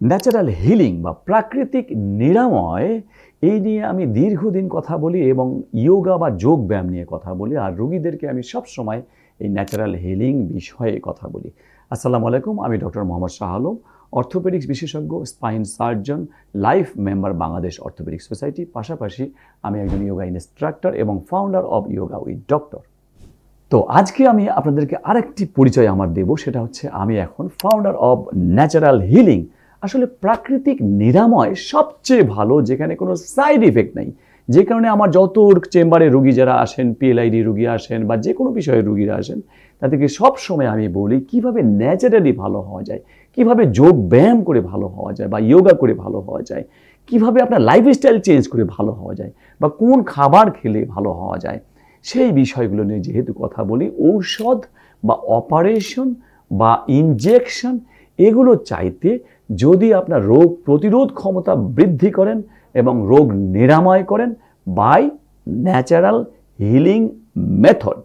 Natural healing বা প্রাকৃতিক নিরাময়, এই নিয়ে আমি দীর্ঘদিন কথা বলি এবং ইয়োগা বা যোগ ব্যায়াম নিয়ে কথা বলি। আর রুগীদেরকে আমি সব সময় এই ন্যাচারাল হিলিং বিষয়ে কথা বলি। আসসালামু আলাইকুম, আমি ডক্টর মোহাম্মদ শাহ আলম, অর্থোপেডিক্স বিশেষজ্ঞ spine surgeon life member Bangladesh orthopaedics society. পাশাপাশি আমি একজন ইয়োগা ইনস্ট্রাক্টর এবং founder of yoga with doctor তো আজকে আমি আপনাদেরকে আরেকটি পরিচয় আমার দেব, সেটা হচ্ছে আমি এখন ফাউন্ডার অব ন্যাচারাল হিলিং আসলে প্রাকৃতিক নিরাময় সবচেয়ে ভালো, যেখানে কোনো সাইড ইফেক্ট নাই। যে কারণে আমার যত চেম্বারে রুগী যারা আসেন পিএলআইডি রুগী আসেন বা যে কোনো বিষয়ে রুগীরা আসেন, তাদেরকে সবসময় আমি বলি, কীভাবে ন্যাচারালি ভালো হওয়া যায়, কীভাবে যোগ ব্যায়াম করে ভালো হওয়া যায় বা যোগা করে ভালো হওয়া যায়, কীভাবে আপনার লাইফস্টাইল চেঞ্জ করে ভালো হওয়া যায় বা কোন খাবার খেলে ভালো হওয়া যায়, সেই বিষয়গুলো নিয়ে যেহেতু কথা বলি, ঔষধ বা অপারেশন বা ইনজেকশন এগুলো চাইতে যদি আপনার রোগ প্রতিরোধ ক্ষমতা বৃদ্ধি করেন এবং রোগ নিরাময় করেন বাই ন্যাচারাল হিলিং মেথড।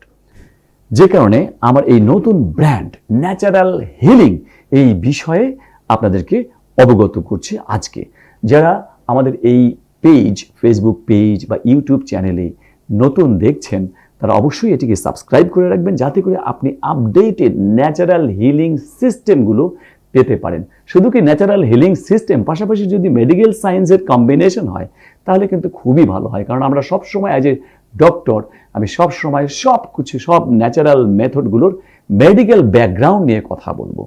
যে কারণে আমার এই নতুন ব্র্যান্ড ন্যাচারাল হিলিং এই বিষয়ে আপনাদেরকে অবগত করছি আজকে। যারা আমাদের এই পেজ ফেসবুক পেজ বা ইউটিউব চ্যানেলে নতুন দেখছেন, তারা অবশ্যই এটিকে সাবস্ক্রাইব করে রাখবেন যাতে করে আপনি আপডেটেড ন্যাচারাল হিলিং সিস্টেমগুলো পেতে পারেন। শুধু কি ন্যাচারাল হিলিং সিস্টেম পাশাপাশি যদি মেডিকেল সায়েন্সের কম্বিনেশন হয়, তাহলে কিন্তু খুবই ভালো হয়। কারণ আমরা সব সময় অ্যাজ এ ডক্টর আমি সব সময় সব কিছু সব ন্যাচারাল মেথডগুলোর মেডিকেল ব্যাকগ্রাউন্ড নিয়ে কথা বলব।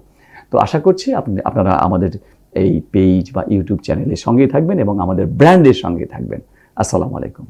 তো আশা করছি আপনি, আপনারা আমাদের এই পেজ বা ইউটিউব চ্যানেলের সঙ্গেই থাকবেন এবং আমাদের ব্র্যান্ডের সঙ্গে থাকবেন। আসসালামু আলাইকুম।